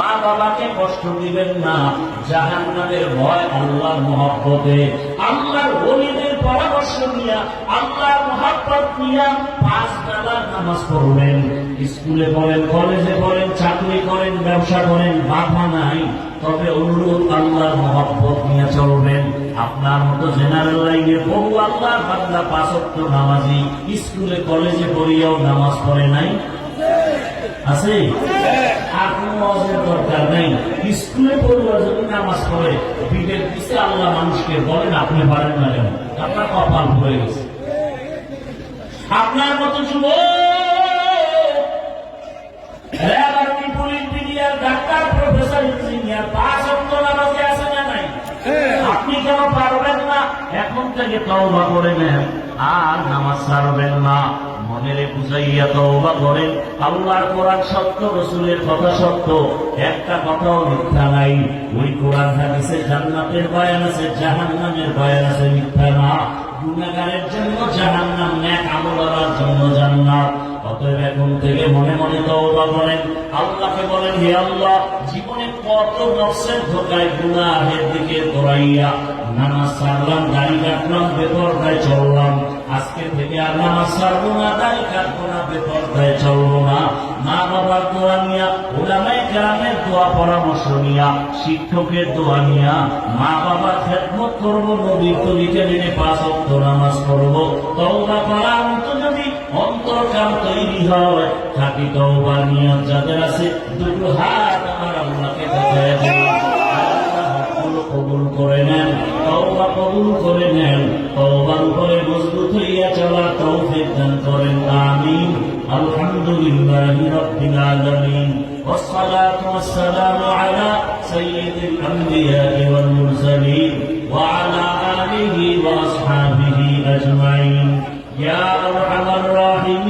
মা বাবাকে কষ্ট দিবেন না। ভয় আল্লাহর মহব্বতে। আল্লাহর ওলিদের পরামর্শ মহব্বত পাঁচ বেলার নামাজ পড়বেন। স্কুলে পড়েন, কলেজে পড়েন, চাকরি করেন, ব্যবসা করেন, বাধা নাই। তবে অনুরোধ আল্লাহর মহব্বত নিয়ে চলবেন। আপনার মতো জেনারেল লাইনে বহু আল্লাহর বান্দা পাঁচত্ব নামাজি, স্কুলে, কলেজে পড়িয়াও নামাজ পড়ে নাই। আছে? আর দরকার স্কুলে পড়ুয়া যদি নামাজ পড়ে আল্লাহ মানুষকে বলেন আপনি পারেন না কেন? আপনার কপাল হয়ে গেছে। আপনার মতো যুব ডাক্তার, প্রফেসর, ইঞ্জিনিয়ার, পাঁচ আছে না নাই? আপনি কেন পারবেন না? এখন থেকে তওবা করে নেন। আর নামাজ ছাড়বেন না। মনের বুঝাইয়া তওবা করেন আল্লাহর কোরআন সত্য, রসুলের কথা সত্য। একটা কথাও মিথ্যা নাই। ওই কোরআন হাদিসে জান্নাতের বয়ান আছে, জাহান্নামের বয়ান আছে, মিথ্যা না। গুণাগারের জন্য জাহান্নাম ন্যাক আমলার জন্য জান্নাত। অতএব এখন থেকে মনে মনে তওবা করেন। আল্লাহকে বলেন, হে আল্লাহ, জীবনে কত নফসের ধোকায় গুনাহের দিকে দৌড়াইয়া নামাজ ছাড়লাম দাড়ি কাটলাম, বেপরদায় থেকে আর নামাজ ছাড়বো না দাড়ি কাটবো নিয়া নিয়া, শিক্ষকের দোয়া নিয়া, মা বাবার খেদমত করব, নবীর তলিতে মেনে পাঁচ অক্ট নামাজ পড়ব। তওবা করার যদি অন্তরকাম তৈরি হয়, খাটি তওবা নিয়ত যাদের আছে, দুটো হাত আমার আল্লাহকে দেখায় নেন তওবার উপরে মজবুত হইয়া চলার তৌফিক দান করেন আমিন আলহামদুলিল্লাহি রাব্বিল আলামিন والصلاة والسلام على سيد الأنبياء والمرسلين وعلى آله وأصحابه أجمعين يا أرحم الراحمين يا أرحم الراحمين يا أرحم الراحمين